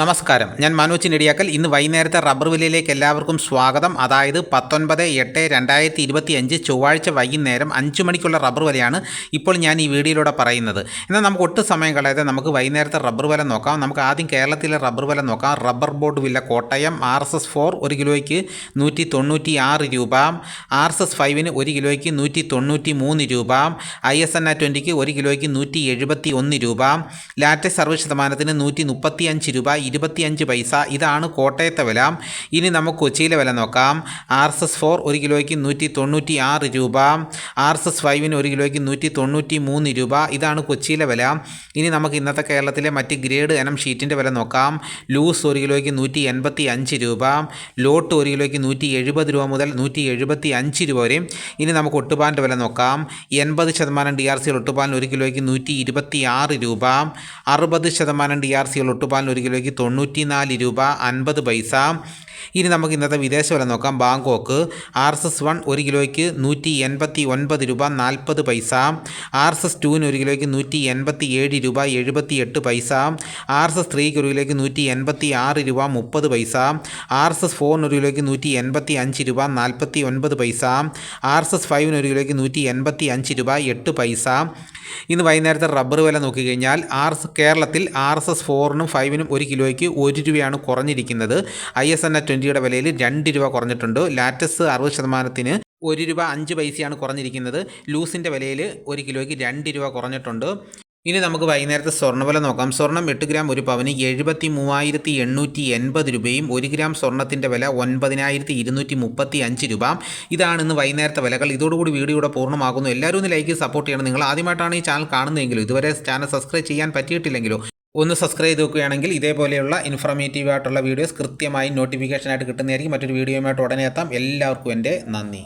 നമസ്കാരം. ഞാൻ മനോജ് നെടിയാക്കൽ. ഇന്ന് വൈകുന്നേരത്തെ റബ്ബർ വിലയിലേക്ക് എല്ലാവർക്കും സ്വാഗതം. അതായത് പത്തൊൻപത് എട്ട് രണ്ടായിരത്തി ഇരുപത്തി അഞ്ച് ചൊവ്വാഴ്ച വൈകുന്നേരം അഞ്ച് മണിക്കുള്ള റബ്ബർ വിലയാണ് ഇപ്പോൾ ഞാൻ ഈ വീഡിയോയിലൂടെ പറയുന്നത്. എന്നാൽ നമുക്ക് ഒട്ടും സമയം കളയാതെ നമുക്ക് വൈകുന്നേരത്തെ റബ്ബർ വില നോക്കാം. നമുക്ക് ആദ്യം കേരളത്തിലെ റബ്ബർ വില നോക്കാം. റബ്ബർ ബോർഡ് വില Kottayam R S S four ഒരു കിലോയ്ക്ക് നൂറ്റി തൊണ്ണൂറ്റി ആറ് രൂപ. ആർ എസ് എസ് ഫൈവിന് ഒരു കിലോയ്ക്ക് നൂറ്റി തൊണ്ണൂറ്റി മൂന്ന് രൂപ. ഐ എസ് എൻ ആ ട്വന്റിക്ക് ഒരു കിലോയ്ക്ക് നൂറ്റി എഴുപത്തി ഒന്ന് രൂപ. ലാറ്റസ് സർവ ശതമാനത്തിന് നൂറ്റി മുപ്പത്തി അഞ്ച് രൂപ. ഇരുപത്തിയഞ്ച് പൈസ. ഇതാണ് കോട്ടയത്തെ വില. ഇനി നമുക്ക് കൊച്ചിയിലെ വില നോക്കാം. ആർ എസ് എസ് ഫോർ ഒരു കിലോയ്ക്ക് നൂറ്റി തൊണ്ണൂറ്റി ആറ് രൂപ. ആർ എസ് എസ് ഫൈവിന് ഒരു കിലോയ്ക്ക് നൂറ്റി തൊണ്ണൂറ്റി മൂന്ന് രൂപ. ഇതാണ് കൊച്ചിയിലെ വില. ഇനി നമുക്ക് ഇന്നത്തെ കേരളത്തിലെ മറ്റ് ഗ്രേഡ് ഇനം ഷീറ്റിന്റെ വില നോക്കാം. ലൂസ് ഒരു കിലോയ്ക്ക് നൂറ്റി എൺപത്തി അഞ്ച് രൂപ. ലോട്ട് ഒരു കിലോയ്ക്ക് നൂറ്റി എഴുപത് രൂപ മുതൽ നൂറ്റി എഴുപത്തി അഞ്ച് രൂപ വരെ. ഇനി നമുക്ക് ഒട്ടുപാലിന്റെ വില നോക്കാം. എൺപത് ശതമാനം ഡി ആർ സി ഒട്ടുപാലിന് ഒരു കിലോയ്ക്ക് നൂറ്റി ഇരുപത്തി ആറ് രൂപ. അറുപത് ശതമാനം ഡി ആർ സി ഒട്ടുപാലിന് ഒരു കിലോയ്ക്ക് തൊണ്ണൂറ്റി നാല് രൂപ അൻപത് പൈസ ഇനി നമുക്ക് ഇന്നത്തെ വിദേശ വില നോക്കാം. Bangkok R S S one ഒരു കിലോയ്ക്ക് നൂറ്റി എൺപത്തി ഒൻപത് രൂപ നാൽപ്പത് പൈസ. ആർ എസ് എസ് ടുവിന് ഒരു കിലോയ്ക്ക് നൂറ്റി എൺപത്തി ഏഴ് രൂപ എഴുപത്തി എട്ട് പൈസ. ആർ എസ് എസ് ത്രീക്ക് ഒരു കിലോയ്ക്ക് നൂറ്റി എൺപത്തി ആറ് രൂപ മുപ്പത് പൈസ. ആർ എസ് എസ് ഫോറിന് ഒരു കിലോയ്ക്ക് നൂറ്റി എൺപത്തി അഞ്ച് രൂപ നാൽപ്പത്തി ഒൻപത് പൈസ. ആർ എസ് എസ് ഫൈവിന് ഒരു കിലോയ്ക്ക് നൂറ്റി എൺപത്തി അഞ്ച് രൂപ എട്ട് പൈസ. ഇന്ന് വൈകുന്നേരത്തെ റബ്ബർ വില നോക്കിക്കഴിഞ്ഞാൽ ആർ കേരളത്തിൽ ആർ എസ് എസ് ഫോറിനും ഫൈവിനും ഒരു കിലോയ്ക്ക് ഒരു രൂപയാണ് കുറഞ്ഞിരിക്കുന്നത്. ഐ എസ് എൻ എ ട്വന്റിയുടെ വിലയിൽ രണ്ട് രൂപ കുറഞ്ഞിട്ടുണ്ട്. ലാറ്റസ് അറുപത് ശതമാനത്തിന് ഒരു രൂപ അഞ്ച് പൈസയാണ് കുറഞ്ഞിരിക്കുന്നത്. ലൂസിന്റെ വിലയിൽ ഒരു കിലോയ്ക്ക് രണ്ട് രൂപ കുറഞ്ഞിട്ടുണ്ട്. ഇനി നമുക്ക് വൈകുന്നേരത്തെ സ്വർണവില നോക്കാം. സ്വർണം എട്ട് ഗ്രാം ഒരു പവന് എഴുപത്തി മൂവായിരത്തി എണ്ണൂറ്റി എൺപത് രൂപയും ഒരു ഗ്രാം സ്വർണത്തിന്റെ വില ഒൻപതിനായിരത്തി ഇരുന്നൂറ്റി മുപ്പത്തി അഞ്ച് രൂപ. ഇതാണ് ഇന്ന് വൈകുന്നേരത്തെ വിലകൾ. ഇതോടുകൂടി വീഡിയോ ഇവിടെ പൂർണമാകുന്നു. എല്ലാവരും ഒന്ന് ലൈക്ക് സപ്പോർട്ട് ചെയ്യണം. നിങ്ങൾ ആദ്യമായിട്ടാണ് ഈ ചാനൽ കാണുന്നതെങ്കിലും ഇതുവരെ ചാനൽ സബ്സ്ക്രൈബ് ചെയ്യാൻ പറ്റിയിട്ടില്ലെങ്കിലോ ഒന്ന് സബ്സ്ക്രൈബ് ചെയ്ത് വെക്കുകയാണെങ്കിൽ ഇതേപോലെയുള്ള ഇൻഫർമേറ്റീവ് ആയിട്ടുള്ള വീഡിയോസ് കൃത്യമായി നോട്ടിഫിക്കേഷനായിട്ട് കിട്ടുന്നതായിരിക്കും. മറ്റൊരു വീഡിയോയുമായിട്ട് ഉടനെ എത്താം. എല്ലാവർക്കും എന്റെ നന്ദി.